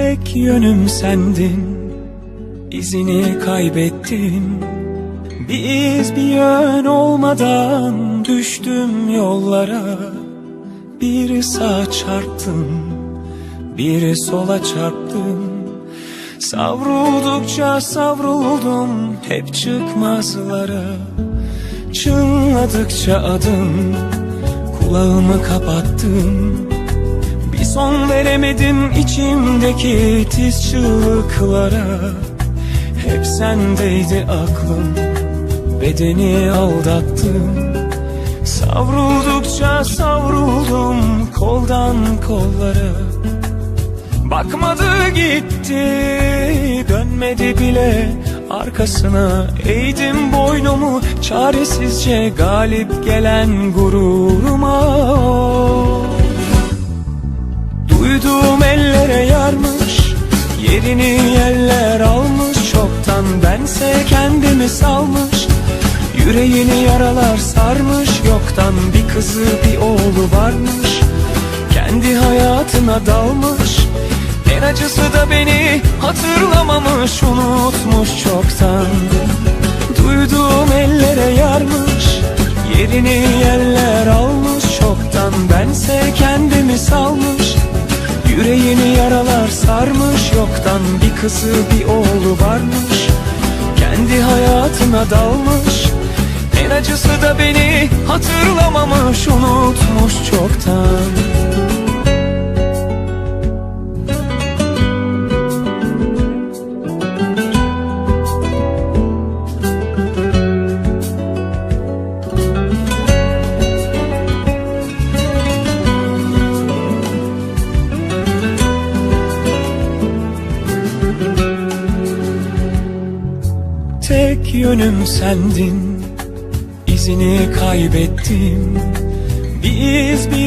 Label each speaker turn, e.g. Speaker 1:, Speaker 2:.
Speaker 1: Tek yönüm sendin. İzini kaybettim Bir iz bir yön olmadan düştüm yollara. Bir sağa çarptım bir sola çarptım Savruldukça savruldum hep çıkmazlara. Çınladıkça adım kulağımı kapattım son veremedim içimdeki tiz çığlıklara. Hep sendeydi aklım bedeni aldattım Savruldukça savruldum koldan kollara. Bakmadı gitti dönmedi bile. Arkasına Eğdim boynumu çaresizce galip gelen gururuma Yerini yerler almış Çoktan bense kendimi salmış. Yüreğini yaralar sarmış Yoktan bir kızı bir oğlu varmış. Kendi hayatına dalmış En acısı da beni hatırlamamış. Unutmuş çoktan Duyduğum ellere yarmış. Yerini yerler almış Çoktan bense kendimi salmış. Yüreğini sarmış Yoktan bir kızı bir oğlu varmış. Kendi hayatına dalmış. En acısı da beni hatırlamamış Unutmuş çoktan Tek yönüm sendin. İzini kaybettim. Bir iz bir